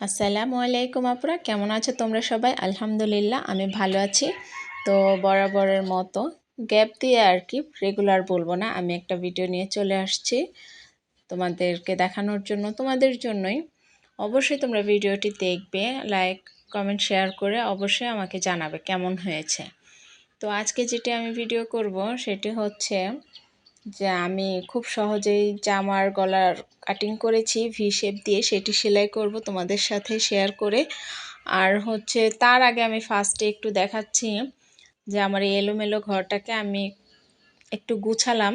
আসসালামু আলাইকুম আপুরা, কেমন আছো তোমরা সবাই? আলহামদুলিল্লাহ, আমি ভালো আছি। তো বরাবরের মতো গ্যাপ দিয়ে আর কি রেগুলার বলব না, আমি একটা ভিডিও নিয়ে চলে আসছি তোমাদেরকে দেখানোর জন্য, তোমাদের জন্যই। অবশ্যই তোমরা ভিডিওটি দেখবে লাইক কমেন্ট শেয়ার করে অবশ্যই আমাকে জানাবে কেমন হয়েছে। তো আজকে যেটি আমি ভিডিও করব, সেটি হচ্ছে যে আমি খুব সহজেই জামার গলার কাটিং করেছি ভি শেপ দিয়ে সেটি সেলাই করব তোমাদের সাথে শেয়ার করে। আর হচ্ছে তার আগে আমি ফার্স্টে একটু দেখাচ্ছি যে আমার এই এলোমেলো ঘরটাকে আমি একটু গুছালাম,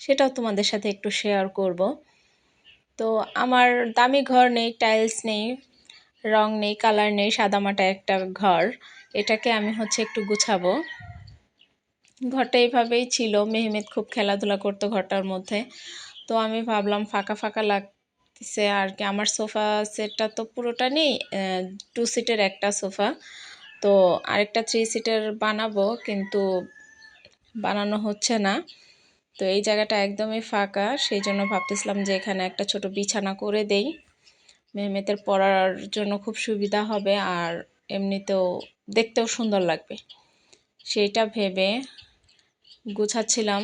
সেটাও তোমাদের সাথে একটু শেয়ার করব। তো আমার দামি ঘর নেই টাইলস নেই, রং নেই কালার নেই সাদামাটা একটা ঘর। এটাকে আমি হচ্ছে একটু গুছাবো। ঘরটা এইভাবেই ছিল। মেহমেদ খুব খেলাধুলা করতো ঘরটার মধ্যে। তো আমি ভাবলাম ফাঁকা ফাঁকা লাগতেছে আর কি। আমার সোফা সেটটা তো পুরোটা নেই টু সিটের একটা সোফা। তো আরেকটা থ্রি সিটের বানাবো কিন্তু বানানো হচ্ছে না। তো এই জায়গাটা একদমই ফাঁকা। সেই জন্য ভাবতেছিলাম যে এখানে একটা ছোট বিছানা করে দেই। মেহমেতের পড়ার জন্য খুব সুবিধা হবে আর এমনিতেও দেখতেও সুন্দর লাগবে। সেইটা ভেবে গুছাচ্ছিলাম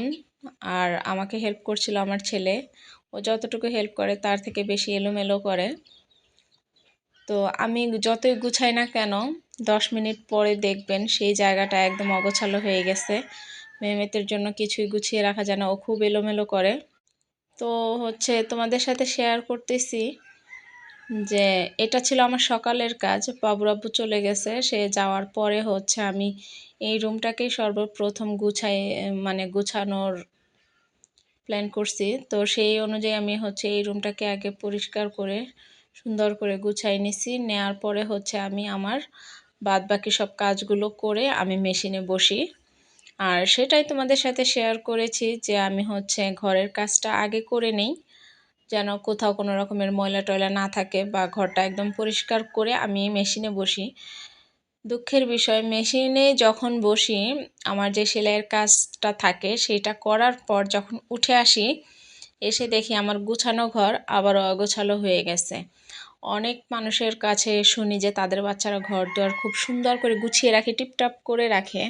আর আমাকে হেল্প করছিল আমার ছেলে। ও যতটুকু হেল্প করে তার থেকে বেশি এলোমেলো করে। তো আমি যতই গুছাই না কেন, দশ মিনিট পরে দেখবেন সেই জায়গাটা একদম অগোছালো হয়ে গেছে। মেহমেতের জন্য কিছুই গুছিয়ে রাখা যায় না, ও খুব এলোমেলো করে। তো হচ্ছে তোমাদের সাথে শেয়ার করতেছি। যে এটা ছিল আমার সকালের কাজ। বাবুরাব্বু চলে গেছে, সে যাওয়ার পরে হচ্ছে আমি এই রুমটাকেই সর্বপ্রথম গুছাই মানে গুছানোর প্ল্যান করছি। তো সেই অনুযায়ী আমি হচ্ছে এই রুমটাকে আগে পরিষ্কার করে, সুন্দর করে গুছাই নিছি। নেওয়ার পরে হচ্ছে আমি আমার বাদ বাকি সব কাজগুলো করে আমি মেশিনে বসি। আর সেটাই তোমাদের সাথে শেয়ার করেছি যে আমি হচ্ছে ঘরের কাজটা আগে করে নেই। যেন কোথাও কোনো রকমের ময়লা টয়লা না থাকে বা ঘরটা একদম পরিষ্কার করে আমি মেশিনে বসি। দুঃখের বিষয়, মেশিনে যখন বসি, আমার যে সেলাইয়ের কাজটা থাকে সেটা করার পর যখন উঠে আসি, এসে দেখি আমার গুছানো ঘর আবারও অগোছালো হয়ে গেছে। অনেক মানুষের কাছে শুনি যে তাদের বাচ্চারা ঘর দোয়ার খুব সুন্দর করে গুছিয়ে রাখে, টিপটাপ করে রাখে।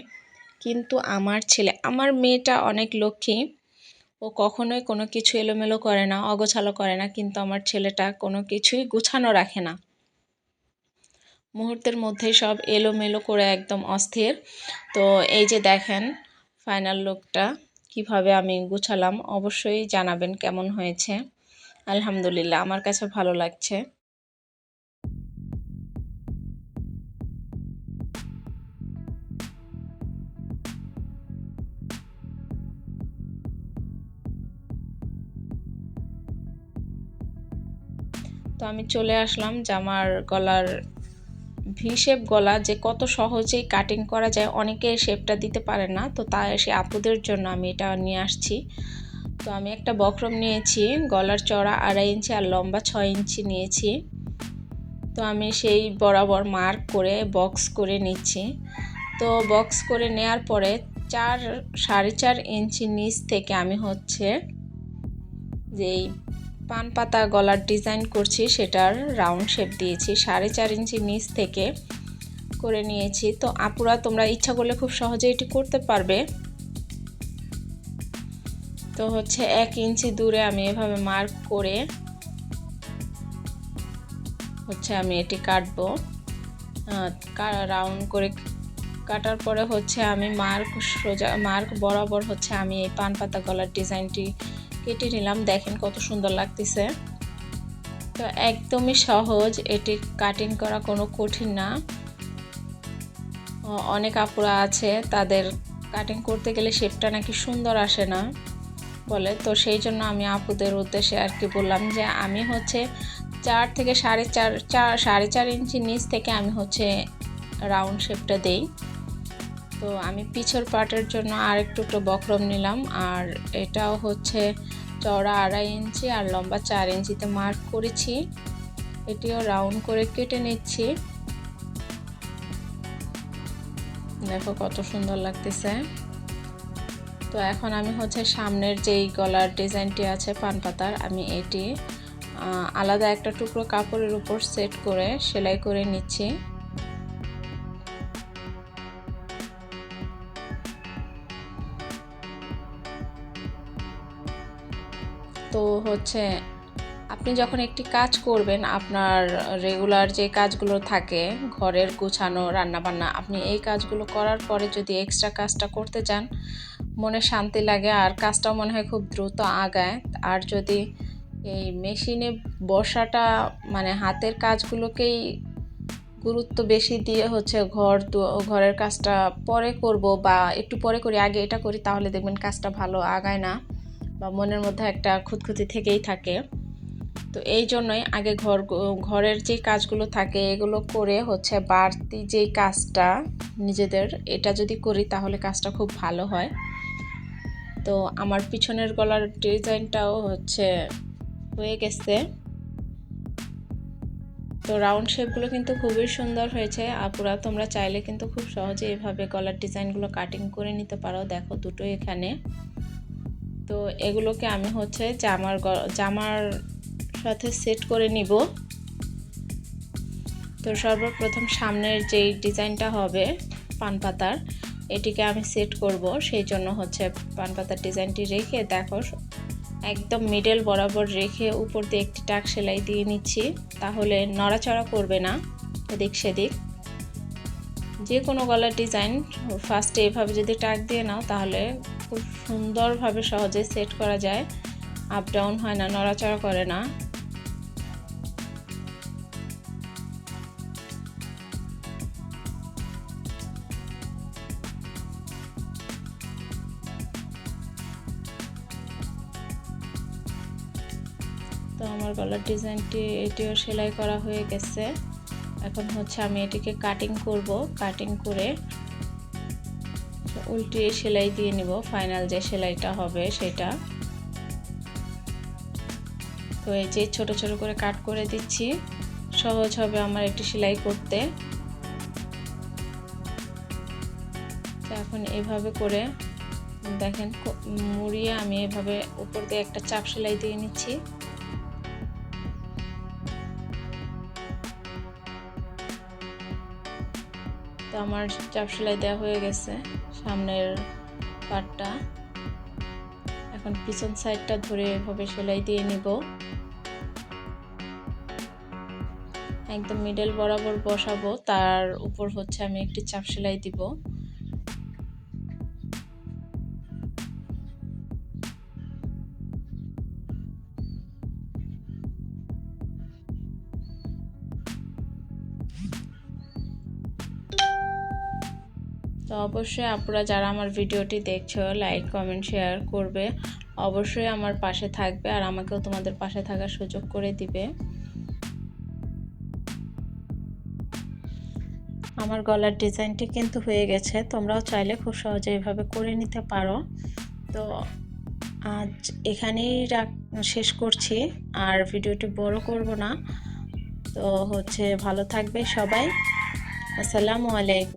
কিন্তু আমার ছেলে, আমার মেয়েটা অনেক লক্ষ্মী। ও কখনোই কোনো কিছু এলোমেলো করে না, অগোছালো করে না, কিন্তু আমার ছেলেটা কোনো কিছুই গুছানো রাখে না। মুহূর্তের মধ্যে সব এলোমেলো করে একদম অস্থির। তো এই যে দেখেন ফাইনাল লুকটা কীভাবে আমি গুছালাম, অবশ্যই জানাবেন কেমন হয়েছে। আলহামদুলিল্লাহ, আমার কাছে ভালো লাগছে। তো আমি চলে আসলাম জামার গলার ভি শেপ গলা যে কত সহজেই কাটিং করা যায়, অনেকে শেপটা দিতে পারে না, তো তাই সে আপুদের জন্য আমি এটা নিয়ে আসছি। তো আমি একটা বক্রম নিয়েছি, গলার চড়া আড়াই ইঞ্চি আর লম্বা ছয় ইঞ্চি নিয়েছি। তো আমি সেই বরাবর মার্ক করে বক্স করে নিচ্ছি। তো বক্স করে নেয়ার পরে চার, সাড়ে চার ইঞ্চি নিচ থেকে আমি হচ্ছে যেই পান পাতা গলার ডিজাইন করছি, সেটার রাউন্ড শেপ দিয়েছি, সাড়ে চার ইঞ্চি নিচ থেকে করে নিয়েছি। তো আপুরা, তোমরা ইচ্ছা করলে খুব সহজে এটি করতে পারবে। তো হচ্ছে এক ইঞ্চি দূরে আমি এভাবে মার্ক করে হচ্ছে আমি এটি কাটবো। রাউন্ড করে কাটার পরে হচ্ছে আমি মার্ক সোজা, মার্ক বরাবর হচ্ছে আমি এই পান পাতা গলার ডিজাইনটি কেটে নিলাম। দেখেন কত সুন্দর লাগতেছে। তো একদমই সহজ, এটি কাটিং করা কোনো কঠিন না। অনেক আপুরা আছে, তাদের কাটিং করতে গেলে শেপটা নাকি সুন্দর আসে না বলে। তো সেই জন্য আমি আপুদের উদ্দেশ্যে আর কি বললাম যে, আমি হচ্ছে চার থেকে সাড়ে চার চার সাড়ে চার ইঞ্চি নিচ থেকে আমি হচ্ছে রাউন্ড শেপটা দেই। তো আমি পিছর পাটের জন্য আর একটু একটু বক্রম নিলাম। আর এটাও হচ্ছে চওড়া আড়াই ইঞ্চি আর লম্বা চার ইঞ্চিতে মার্ক করেছি। এটিও রাউন্ড করে কেটে নিচ্ছি। দেখো কত সুন্দর লাগতেছে। তো এখন আমি হচ্ছে সামনের যেই গলার ডিজাইনটি আছে পান পাতার, আমি এটি আলাদা একটা টুকরো কাপড়ের উপর সেট করে সেলাই করে নিচ্ছি। তো হচ্ছে আপনি যখন একটি কাজ করবেন, আপনার রেগুলার যে কাজগুলো থাকে, ঘরের গুছানো, রান্নাবান্না, আপনি এই কাজগুলো করার পরে যদি এক্সট্রা কাজটা করতে যান মনে শান্তি লাগে আর কাজটাও মনে হয় খুব দ্রুত আগায়। আর যদি এই মেশিনে বসাটা মানে হাতের কাজগুলোকেই গুরুত্ব বেশি দিয়ে হচ্ছে ঘর ঘরের কাজটা পরে করব বা একটু পরে করি, আগে এটা করি, তাহলে দেখবেন কাজটা ভালো আগায় না। বা মনের মধ্যে একটা খুঁতখুঁতি থেকেই থাকে। তো এই জন্যই আগে ঘর, ঘরের যে কাজগুলো থাকে, এগুলো করে হচ্ছে বাড়তি যেই কাজটা নিজেদের, এটা যদি করি তাহলে কাজটা খুব ভালো হয়। তো আমার পিছনের গলার ডিজাইনটাও হচ্ছে হয়ে গেছে। তো রাউন্ড শেপগুলো কিন্তু খুবই সুন্দর হয়েছে। আপুরা, তোমরা চাইলে কিন্তু খুব সহজে এভাবে গলার ডিজাইনগুলো কাটিং করে নিতে পারো। দেখো দুটো এখানে। তো এগুলোকে আমি হচ্ছে জামার জামার সাথে সেট করে নিব। তো সর্বপ্রথম সামনের যেই ডিজাইনটা হবে পান পাতার, এটিকে আমি সেট করব। সেই জন্য হচ্ছে পান পাতার ডিজাইনটি রেখে দেখো, একদম মিডল বরাবর রেখে উপর দিয়ে একটি টাক সেলাই দিয়ে নিচ্ছি। তাহলে নড়াচড়া করবে না, এদিক সেদিক। যে কোনো গলার ডিজাইন ফার্স্টে এভাবে যদি টাক দিয়ে নাও, তাহলে খুব সুন্দরভাবে সহজে সেট করা যায়। আপ ডাউন হয় না, নড়াচড়া করে না। তো আমার গলার ডিজাইনটি এটিও সেলাই করা হয়ে গেছে। এখন হচ্ছে আমি এটিকে কাটিং করব কাটিং করে উল্টিয়ে সেলাই দিয়ে নিব। ফাইনাল যে সেলাইটা হবে সেটা। তো এই যে ছোট ছোট করে কাট করে দিচ্ছি। সহজ হবে আমার একটি সেলাই করতে। এখন এভাবে করে দেখেন মুড়িয়ে আমি এভাবে উপর দিয়ে একটা চাপ সেলাই দিয়ে নিচ্ছি। তো আমার চাপ সেলাই দেওয়া হয়ে গেছে সামনের পাটটা। এখন পিছন সাইডটা ধরে এভাবে সেলাই দিয়ে নিব। একদম মিডল বরাবর বসাবো, তার উপর হচ্ছে আমি একটি চাপ সেলাই দিব। তো অবশ্যই আপনারা যারা আমার ভিডিওটি দেখছ লাইক কমেন্ট শেয়ার করবে, অবশ্যই আমার পাশে থাকবে আর আমাকেও তোমাদের পাশে থাকার সুযোগ করে দিবে। আমার গলার ডিজাইনটি কিন্তু হয়ে গেছে, তোমরাও চাইলে খুব সহজে এভাবে করে নিতে পারো। তো আজ এখানেই শেষ করছি, আর ভিডিওটি বড় করব না। তো হচ্ছে ভালো থাকবে সবাই। আসসালামু আলাইকুম।